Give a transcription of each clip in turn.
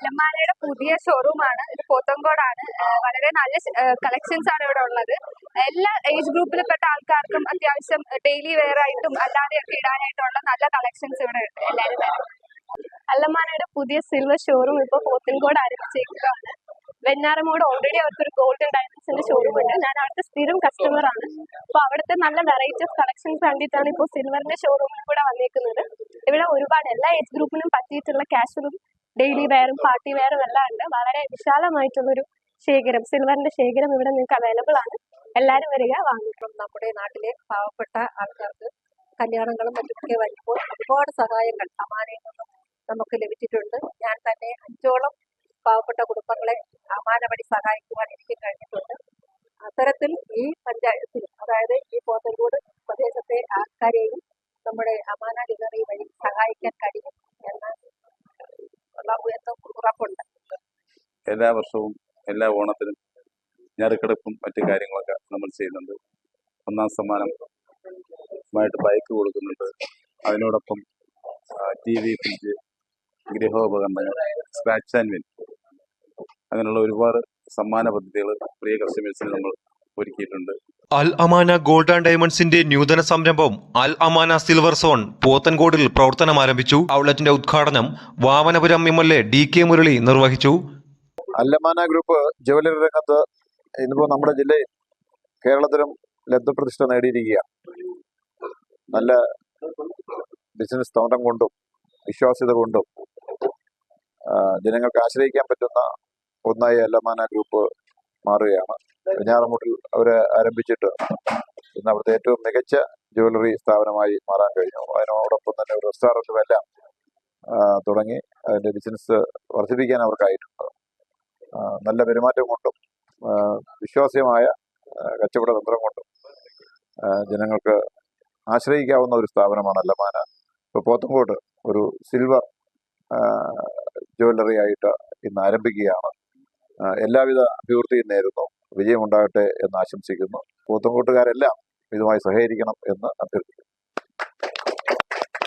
അല്ലമാലയുടെ പുതിയ ഷോറൂമാണ് ഇത് പോത്തങ്കോടാണ്. ആണ് വളരെ നല്ല കളക്ഷൻസ് ആണ് ഇവിടെ ഉള്ളത്. എല്ലാ ഏജ് ഗ്രൂപ്പിൽപ്പെട്ട ആൾക്കാർക്കും അത്യാവശ്യം ഡെയിലി വെയർ ആയിട്ടും അല്ലാതെയൊക്കെ ഇടാനായിട്ടുള്ള നല്ല കളക്ഷൻസ് ഇവിടെ ഉണ്ട് എല്ലാവരും. അല്ലമാനയുടെ പുതിയ സിൽവർ ഷോറൂം ഇപ്പൊ പോത്തൻകോട് ആരംഭിച്ചേക്കുകയാണ്. വെഞ്ഞാറമോട് ഓൾറെഡി അവർക്കൊരു ഗോൾഡൻ ഡയമണ്ട്സിന്റെ ഷോറൂം ഉണ്ട്. ഞാൻ അവിടുത്തെ സ്ഥിരം കസ്റ്റമർ ആണ്. അപ്പൊ അവിടുത്തെ നല്ല വെറൈറ്റി ഓഫ് കളക്ഷൻസ് കണ്ടിട്ടാണ് ഇപ്പോൾ സിൽവറിന്റെ ഷോറൂമിൽ കൂടെ വന്നേക്കുന്നത്. ഇവിടെ ഒരുപാട് എല്ലാ ഏജ് ഗ്രൂപ്പിനും പറ്റിയിട്ടുള്ള കാഷ്വലും ഡെയിലി വെയറും പാർട്ടി വെയറും എല്ലാം ഉണ്ട്. വളരെ വിശാലമായിട്ടുള്ളൊരു ശേഖരം സിൽവറിന്റെ ശേഖരം ഇവിടെ നിങ്ങൾക്ക് അവൈലബിൾ ആണ്. എല്ലാവരും വരിക വാങ്ങിക്കണം. നമ്മുടെ നാട്ടിലെ പാവപ്പെട്ട ആൾക്കാർക്ക് കല്യാണങ്ങളും മറ്റൊക്കെ വരുമ്പോൾ ഒരുപാട് സഹായങ്ങൾ അമാനയിൽ നിന്നും നമുക്ക് ലഭിച്ചിട്ടുണ്ട്. ഞാൻ തന്നെ അഞ്ചോളം പാവപ്പെട്ട കുടുംബങ്ങളെ അമാന വഴി സഹായിക്കുവാൻ എനിക്ക് കഴിഞ്ഞിട്ടുണ്ട്. അത്തരത്തിൽ ഈ പഞ്ചായത്തിൽ അതായത് ഈ പോത്തൻകോട് പ്രദേശത്തെ ആൾക്കാരെയും നമ്മുടെ അമാന ജ്വല്ലറി വഴി സഹായിക്കാൻ കഴിയും എന്ന് ഉറപ്പുണ്ട്. എല്ലാ വർഷവും എല്ലാ ഓണത്തിനും ഞറുക്കെടുപ്പും മറ്റു കാര്യങ്ങളൊക്കെ നമ്മൾ ചെയ്യുന്നുണ്ട്. ഒന്നാം സമ്മാനമായിട്ട് ബൈക്ക് കൊടുക്കുന്നുണ്ട്. അതിനോടൊപ്പം ടി വി ഫ്രിഡ്ജ് ഗൃഹോപകരണങ്ങൾ സ്ക്രാച്ച് ആൻഡ് വിൻ അങ്ങനെയുള്ള ഒരുപാട് സമ്മാന പദ്ധതികൾ പ്രിയ കസ്റ്റമേഴ്സിന് നമ്മൾ ഒരുക്കിയിട്ടുണ്ട്. അൽ അമാന ഗോൾഡ് ആൻഡ് ഡയമണ്ട്സിന്റെ നൂതന സംരംഭം അൽ അമാന സിൽവർ സോൺ പോത്തൻകോടിൽ പ്രവർത്തനം ആരംഭിച്ചു. ഔട്ട്ലെറ്റിന്റെ ഉദ്ഘാടനം Vamanapuram M L A D K Murali നിർവഹിച്ചു. അല്ലമാന ഗ്രൂപ്പ് ജുവലറി രംഗത്ത് ഇന്നിപ്പോൾ നമ്മുടെ ജില്ലയിൽ കേരളത്തിലും ലബ്ധപ്രതിഷ്ഠ നേടിയിരിക്കുകയാണ്. നല്ല ബിസിനസ് തന്ത്രം കൊണ്ടും വിശ്വാസ്യത കൊണ്ടും ജനങ്ങൾക്ക് ആശ്രയിക്കാൻ പറ്റുന്ന ഒന്നായി അല്ലമാന ഗ്രൂപ്പ് മാറുകയാണ്. വെഞ്ഞാറമൂട്ടിൽ അവർ ആരംഭിച്ചിട്ട് ഇന്ന് അവിടുത്തെ ഏറ്റവും മികച്ച ജ്വല്ലറി സ്ഥാപനമായി മാറാൻ കഴിഞ്ഞു. അതിനോടൊപ്പം തന്നെ ഒരു റെസ്റ്റോറന്റും എല്ലാം തുടങ്ങി. അതിന്റെ ബിസിനസ് വർദ്ധിപ്പിക്കാൻ അവർക്കായിട്ടുണ്ട്. നല്ല പെരുമാറ്റം കൊണ്ടും വിശ്വാസ്യമായ കച്ചവട തന്ത്രം കൊണ്ടും ജനങ്ങൾക്ക് ആശ്രയിക്കാവുന്ന ഒരു സ്ഥാപനമാണ് അല്ലമാന. ഇപ്പോൾ പോത്തങ്കോട് ഒരു സിൽവർ ജ്വല്ലറി ആയിട്ട് ഇന്ന് ആരംഭിക്കുകയാണ്. എല്ലാവിധ അഭിവൃദ്ധിയും നേരുന്നു. വിജയമുണ്ടാകട്ടെ എന്ന് ആശംസിക്കുന്നു. പോത്തങ്കോട്ടുകാരെല്ലാം ഇതുമായി സഹകരിക്കണം എന്ന് അഭ്യർത്ഥിക്കുന്നു.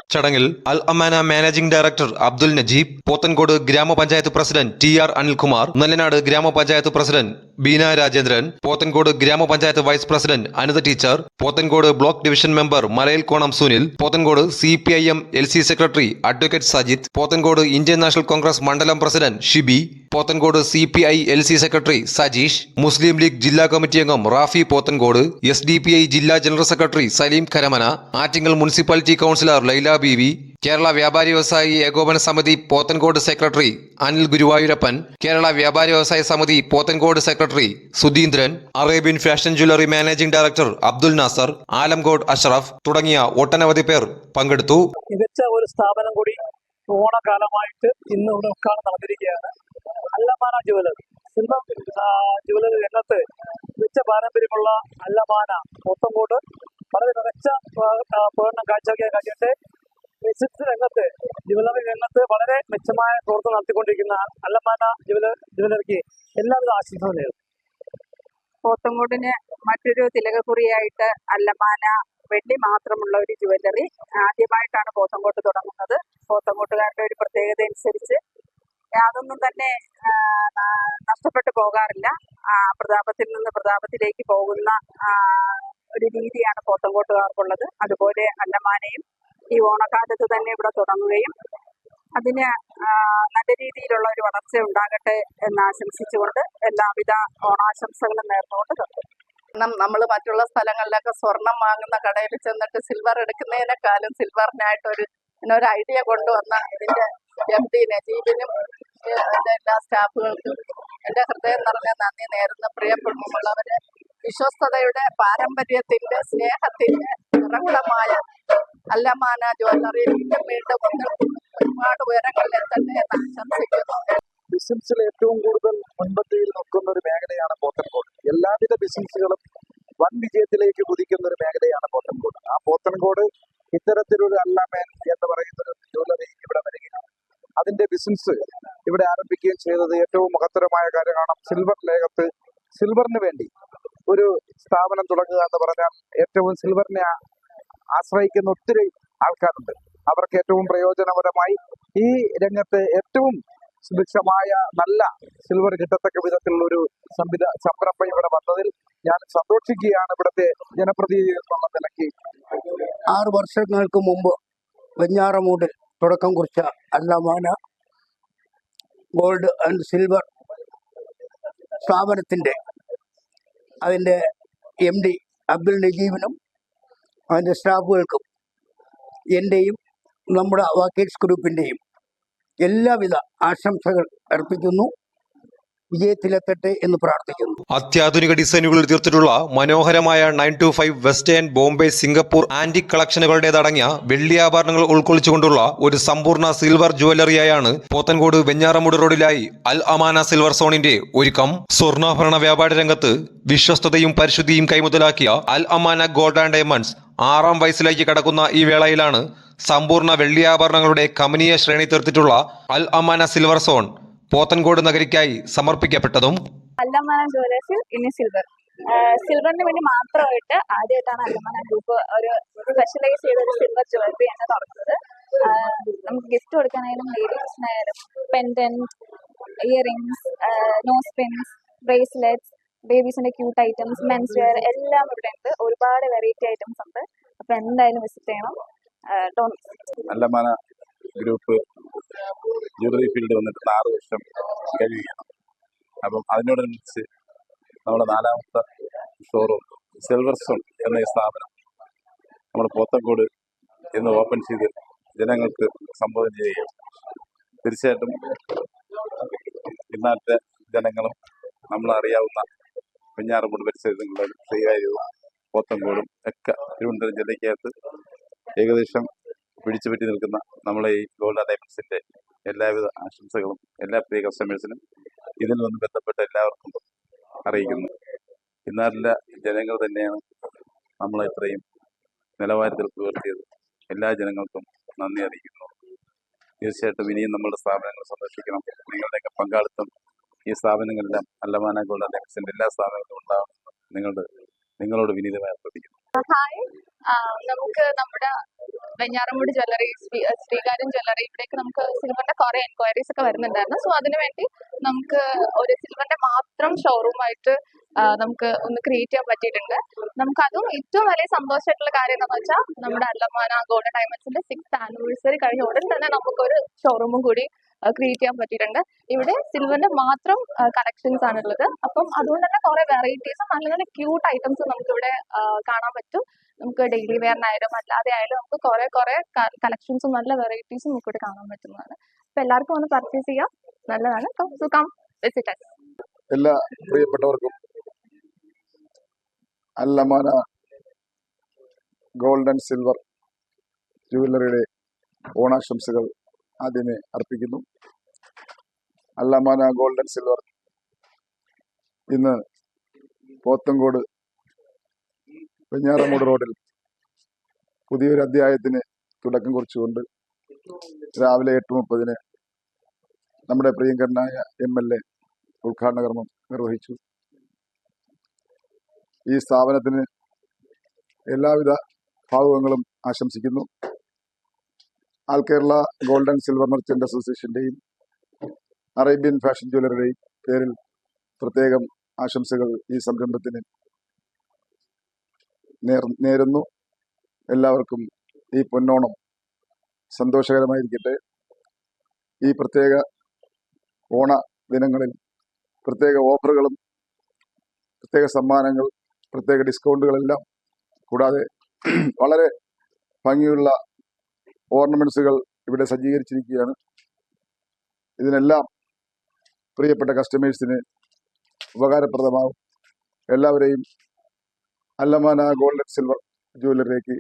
ചടങ്ങിൽ അൽ അമാന മാനേജിംഗ് ഡയറക്ടർ അബ്ദുൽ നജീബ് പോത്തൻകോട് ഗ്രാമപഞ്ചായത്ത് president T R Anilkumar Nellanad ഗ്രാമപഞ്ചായത്ത് പ്രസിഡന്റ് ബീന രാജേന്ദ്രൻ പോത്തൻകോട് ഗ്രാമപഞ്ചായത്ത് vice president Anitha teacher Pothencode block division member Konam Sunil Pothencode C P I M L C secretary advocate Sajith Pothencode Indian National Congress മണ്ഡലം president Shibi Pothencode C P I L C secretary Sajeesh Muslim League ജില്ലാ committee അംഗം Rafi Pothencode S D P I ജില്ലാ general secretary Saleem Karamana Attingal municipality councillor Laila B V Kerala Vyapari Vyavasayi Ekopana Samithi Pothencode secretary Anil Guruvayurappan Kerala Vyapari Vyavasaya Samithi Pothencode secretary Sudheendran Arabian Fashion Jewellery managing director Abdul Nasar Alamcode Ashraf തുടങ്ങിയ ഒട്ടനവധി പേർ പങ്കെടുത്തു. മികച്ച ഒരു സ്ഥാപനം കൂടി ഓണകാലമായിട്ട് ഇന്ന് ഇവിടെ ഉദ്ഘാടനം നടന്നിരിക്കുകയാണ്. അല്ലമാന ജുവലറി ജുവലറി രംഗത്ത് മികച്ച പാരമ്പര്യമുള്ള അല്ലമാന പോത്തൻകോട്. വളരെ മികച്ച പ്രകടനം കാഴ്ചവെക്കാൻ കഴിഞ്ഞിട്ട് രംഗത്ത് ജുവലറി രംഗത്ത് വളരെ മെച്ചമായ പ്രവർത്തനം നടത്തിക്കൊണ്ടിരിക്കുന്ന അല്ലമാന ജുവലർ ജുവലറിക്ക് എല്ലാവിധ ആശംസകളും നേരുന്നു പോത്തങ്കോടിന് മറ്റൊരു തിലകക്കുറിയായിട്ട് അല്ലമാന വെള്ളി മാത്രമുള്ള ഒരു ജുവല്ലറി ആദ്യമായിട്ടാണ് പോത്തങ്കോട്ട് തുടങ്ങുന്നത്. പോത്തങ്കോട്ടുകാരുടെ ഒരു പ്രത്യേകത അനുസരിച്ച് യാതൊന്നും തന്നെ നഷ്ടപ്പെട്ടു പോകാറില്ല. പ്രതാപത്തിൽ നിന്ന് പ്രതാപത്തിലേക്ക് പോകുന്ന ഒരു രീതിയാണ് പോത്തങ്കോട്ടുകാർക്കുള്ളത് അതുപോലെ അല്ലമാനയും ഈ ഓണക്കാലത്ത് തന്നെ ഇവിടെ തുടങ്ങുകയും അതിന് നല്ല രീതിയിലുള്ള ഒരു വളർച്ച ഉണ്ടാകട്ടെ എന്ന് ആശംസിച്ചുകൊണ്ട് എല്ലാവിധ ഓണാശംസകളും നേർന്നുകൊണ്ട്. കാരണം നമ്മൾ മറ്റുള്ള സ്ഥലങ്ങളിലൊക്കെ സ്വർണം വാങ്ങുന്ന കടയിൽ ചെന്നിട്ട് സിൽവർ എടുക്കുന്നതിനേക്കാളും സിൽവറിനായിട്ട് ഒരു ഐഡിയ കൊണ്ടുവന്ന ഇതിന്റെ എം നജീബിനും ഏഹ്, എല്ലാ സ്റ്റാഫുകൾക്കും എന്റെ ഹൃദയം നിറഞ്ഞ നന്ദി നേരുന്ന പ്രിയപ്പെടുമ്പോഴവര് വിശ്വസ്തയുടെ പാരമ്പര്യത്തിന്റെ സ്നേഹത്തിന്റെ നിറകുടമായ അല്ലമാന ജ്വല്ലറി ഒരുപാട് ഉയരങ്ങളിൽ എത്തട്ടെ ആശംസിക്കുന്നു ബിസിനസ്സിൽ ഏറ്റവും കൂടുതൽ മുൻപന്തിയിൽ നിൽക്കുന്ന ഒരു മേഖലയാണ് പോത്തൻകോട്. എല്ലാവിധ ബിസിനസ്സുകളും വൻ വിജയത്തിലേക്ക് കുതിക്കുന്ന ഒരു മേഖലയാണ് പോത്തൻകോട്. ആ പോത്തൻകോട് ഇത്തരത്തിലൊരു അല്ലാമേൻ എന്ന് പറയുന്ന ഒരു ജ്വല്ലറി ഇവിടെ വരികയാണ്. അതിന്റെ ബിസിനസ് ഇവിടെ ആരംഭിക്കുകയും ചെയ്തത് ഏറ്റവും മഹത്തരമായ കാര്യമാണ് സിൽവർ ലേഖത്ത് സിൽവറിന് വേണ്ടി ഒരു സ്ഥാപനം തുടങ്ങുക എന്ന് പറഞ്ഞാൽ ഏറ്റവും സിൽവറിനെ ആശ്രയിക്കുന്ന ഒത്തിരി ആൾക്കാരുണ്ട്. അവർക്ക് ഏറ്റവും പ്രയോജനപരമായി ഈ രംഗത്ത് ഏറ്റവും സുഭിക്ഷമായ നല്ല സിൽവർ കിട്ടത്തക്ക വിധത്തിലുള്ള ഒരു സംവിധ സംരംഭം ഇവിടെ വന്നതിൽ ഞാൻ സന്തോഷിക്കുകയാണ്. ഇവിടുത്തെ ജനപ്രതിനിധികൾ എന്നുള്ള നിലയ്ക്ക്. ആറ് വർഷങ്ങൾക്ക് മുമ്പ് വെഞ്ഞാറമൂടിൽ തുടക്കം കുറിച്ച അല്ലമാന ഗോൾഡ് ആൻഡ് സിൽവർ സ്ഥാപനത്തിന്റെ അതിന്റെ എം ഡി അബ്ദുൽ നജീബിനും അതിന്റെ സ്റ്റാഫുകൾക്കും എന്റെയും നമ്മുടെ വാക്കേഴ്സ് ഗ്രൂപ്പിന്റെയും എല്ലാവിധ ആശംസകൾ അർപ്പിക്കുന്നു. വിജയത്തിലെത്തട്ടെ എന്ന് പ്രാർത്ഥിക്കുന്നു. അത്യാധുനിക ഡിസൈനുകളിൽ തീർത്തിട്ടുള്ള മനോഹരമായ nine two five western Bombay Singapore antique കളക്ഷനുകളുടേതടങ്ങിയ വെള്ളിയാഭരണങ്ങൾ ഉൾക്കൊള്ളിച്ചുകൊണ്ടുള്ള ഒരു സമ്പൂർണ സിൽവർ ജുവല്ലറിയായാണ് പോത്തൻകോട് വെഞ്ഞാറമൂട് റോഡിലായി അൽ അമാന സിൽവർ സോണിന്റെ ഒരുക്കം. സ്വർണാഭരണ വ്യാപാര രംഗത്ത് വിശ്വസ്തതയും പരിശുദ്ധിയും കൈമുതലാക്കിയ Al Amana gold and diamonds ആറാം വയസ്സിലേക്ക് കടക്കുന്ന ഈ വേളയിലാണ് സമ്പൂർണ വെള്ളിയാഭരണങ്ങളുടെ കമനീയ ശ്രേണി തീർത്തിട്ടുള്ള അൽ അമാന സിൽവർ സോൺ പോത്തൻകോട് നഗരിക്കായി സമർപ്പിക്കപ്പെട്ടതും സിൽവറിന് വേണ്ടി മാത്രമായിട്ട് ആദ്യമായിട്ടാണ് ഗ്രൂപ്പ് ഒരു സ്പെഷ്യലൈസ് ചെയ്ത ഒരു സിൽവർ ജ്വല്ലറി തുറക്കുന്നത് നമുക്ക് ഗിഫ്റ്റ് കൊടുക്കാനായാലും ലേഡീസിനായാലും നോസ് പിൻസ് ബ്രേസ്ലെറ്റ്സ് ബേബീസിന്റെ ക്യൂട്ട് ഐറ്റംസ് മെൻസ് വെയർ എല്ലാം ഇവിടെ ഉണ്ട്. ഒരുപാട് വെറൈറ്റി ഐറ്റംസ് ഉണ്ട്. അപ്പൊ എന്തായാലും വിസിറ്റ് ചെയ്യണം. നല്ല അല്ലമാന ഗ്രൂപ്പ് ജ്വല്ലറി ഫീൽഡ് വന്നിട്ട് ആറ് വർഷം കഴിയുകയാണ്. അപ്പം അതിനോടനുബന്ധിച്ച് നമ്മുടെ നാലാമത്തെ ഷോറൂം സിൽവർ സ്റ്റോൺ എന്ന ഈ സ്ഥാപനം നമ്മുടെ പോത്തങ്കോട് ഇന്ന് ഓപ്പൺ ചെയ്ത് ജനങ്ങൾക്ക് സംബോധന ചെയ്യുക തീർച്ചയായിട്ടും ഇന്നത്തെ ജനങ്ങളും നമ്മളറിയാവുന്ന വെഞ്ഞാറമൂട് പരിസരങ്ങളിലെ ശ്രീകാര്യവും പോത്തങ്കോടും ഒക്കെ തിരുവനന്തപുരം ജില്ലയ്ക്കകത്ത് ഏകദേശം പിടിച്ചു പറ്റി നിൽക്കുന്ന നമ്മളെ ഈ ഗോൾഡ് ഡയമണ്ട്സിന്റെ എല്ലാവിധ ആശംസകളും എല്ലാ പ്രിയ കസ്റ്റമേഴ്സിനും ഇതിൽ നിന്ന് ബന്ധപ്പെട്ട എല്ലാവർക്കും അറിയിക്കുന്നു. ഇന്നല്ല ജനങ്ങൾ തന്നെയാണ് നമ്മളെ ഇത്രയും നിലവാരത്തിൽ പുലർത്തിയത് എല്ലാ ജനങ്ങൾക്കും നന്ദി അറിയിക്കുന്നു. തീർച്ചയായിട്ടും ഇനിയും നമ്മുടെ സ്ഥാപനങ്ങൾ സന്ദർശിക്കണം. നിങ്ങളുടെയൊക്കെ പങ്കാളിത്തം ഈ സ്ഥാപനങ്ങളെല്ലാം അല്ലമാന ഗോൾഡ് എല്ലാ സ്ഥാപനങ്ങളും ഉണ്ടാവണമെന്ന് നിങ്ങളുടെ നിങ്ങളോട് വിനീതമായി അഭ്യർത്ഥിക്കുന്നു. ഹായ്. നമുക്ക് നമ്മുടെ വെഞ്ഞാറമൂട് ജ്വല്ലറി ശ്രീകാര്യം ജ്വല്ലറി ഇവിടേക്ക് നമുക്ക് സിൽവറിന്റെ കുറെ എൻക്വയറീസ് ഒക്കെ വരുന്നുണ്ടായിരുന്നു. സോ അതിനുവേണ്ടി നമുക്ക് ഒരു സിൽവറിന്റെ മാത്രം ഷോറൂമായിട്ട് നമുക്ക് ഒന്ന് ക്രിയേറ്റ് ചെയ്യാൻ പറ്റിയിട്ടുണ്ട്. നമുക്ക് അതും ഏറ്റവും വലിയ സന്തോഷമായിട്ടുള്ള കാര്യം എന്താണെന്ന് വെച്ചാൽ നമ്മുടെ അല്ലമാന ഗോൾഡ് ഡയമണ്ട്സിന്റെ സിക്സ് ആനിവേഴ്സറി കഴിഞ്ഞ ഉടൻ തന്നെ നമുക്കൊരു ഷോറൂമും കൂടി ക്രിയേറ്റ് ചെയ്യാൻ പറ്റിയിട്ടുണ്ട്. ഇവിടെ സിൽവറിന്റെ മാത്രം കളക്ഷൻസ് ആണുള്ളത്. അപ്പം അതുകൊണ്ട് തന്നെ കുറെ വെറൈറ്റീസും നല്ല നല്ല ക്യൂട്ട് ഐറ്റംസ് നമുക്ക് ഇവിടെ കാണാൻ പറ്റും. നമുക്ക് ഡെയിലി വെയറിനായാലും അല്ലാതെ ആയാലും നമുക്ക് കുറെ കുറെ കളക്ഷൻസും നല്ല വെറൈറ്റീസും നമുക്ക് ഇവിടെ കാണാൻ പറ്റുന്നതാണ്. അപ്പൊ എല്ലാവർക്കും ഒന്ന് പർച്ചേസ് ചെയ്യാം. നല്ലതാണ്. സോ കം വിസിറ്റ് എല്ലാ പ്രിയപ്പെട്ടവർക്കും അല്ലമാന ഗോൾഡ് ആൻഡ് സിൽവർ ജുവല്ലറിയുടെ ഓണാശംസകൾ. ആദ്യമേ അർപ്പിക്കുന്നു. Allamana gold and silver. ഇന്ന് പോത്തങ്കോട് വെഞ്ഞാറമൂട് റോഡിൽ പുതിയൊരു അധ്യായത്തിന് തുടക്കം കുറിച്ചുകൊണ്ട് രാവിലെ എട്ട് മുപ്പതിന് നമ്മുടെ പ്രിയങ്കരനായ എം എൽ എ ഉദ്ഘാടന കർമ്മം നിർവഹിച്ചു. ഈ സ്ഥാപനത്തിന് എല്ലാവിധ ഭാവുകങ്ങളും ആശംസിക്കുന്നു. All Kerala gold and silver merchant അസോസിയേഷന്റെയും Arabian fashion ജ്വല്ലറിയുടെയും പേരിൽ പ്രത്യേകം ആശംസകൾ ഈ സംരംഭത്തിന് നേരുന്നു. എല്ലാവർക്കും ഈ പൊന്നോണം സന്തോഷകരമായിരിക്കട്ടെ. ഈ പ്രത്യേക ഓണ ദിനങ്ങളിൽ പ്രത്യേക ഓഫറുകളും പ്രത്യേക സമ്മാനങ്ങൾ പ്രത്യേക ഡിസ്കൗണ്ടുകളെല്ലാം കൂടാതെ വളരെ ഭംഗിയുള്ള ഓർണമെന്റ്സുകൾ ഇവിടെ സജ്ജീകരിച്ചിരിക്കുകയാണ്. ഇതിനെല്ലാം പ്രിയപ്പെട്ട കസ്റ്റമേഴ്സിന് ഉപകാരപ്രദമാവും. എല്ലാവരെയും അല്ലമാന ഗോൾഡ് ആൻഡ് സിൽവർ ജ്വല്ലറിയിലേക്ക്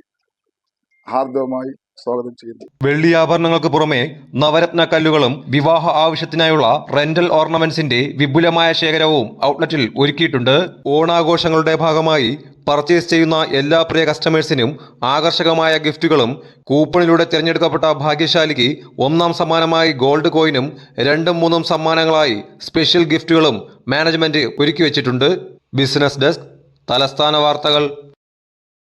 ഹാർദവമായി സ്വാഗതം ചെയ്യുന്നു. വെള്ളി ആഭരണങ്ങൾക്ക് പുറമെ നവരത്ന കല്ലുകളും വിവാഹ ആവശ്യത്തിനായുള്ള റെന്റൽ ഓർണമെന്റ്സിന്റെ വിപുലമായ ശേഖരവും ഔട്ട്ലെറ്റിൽ ഒരുക്കിയിട്ടുണ്ട്. ഓണാഘോഷങ്ങളുടെ ഭാഗമായി പർച്ചേസ് ചെയ്യുന്ന എല്ലാ പ്രിയ കസ്റ്റമേഴ്സിനും ആകർഷകമായ ഗിഫ്റ്റുകളും കൂപ്പണിലൂടെ തിരഞ്ഞെടുക്കപ്പെട്ട ഭാഗ്യശാലിക്ക് ഒന്നാം സമ്മാനമായി ഗോൾഡ് കോയിനും രണ്ടും മൂന്നും സമ്മാനങ്ങളായി സ്പെഷ്യൽ ഗിഫ്റ്റുകളും മാനേജ്മെന്റ് ഒരുക്കി വെച്ചിട്ടുണ്ട് ബിസിനസ് ഡെസ്ക് തലസ്ഥാന വാർത്തകൾ.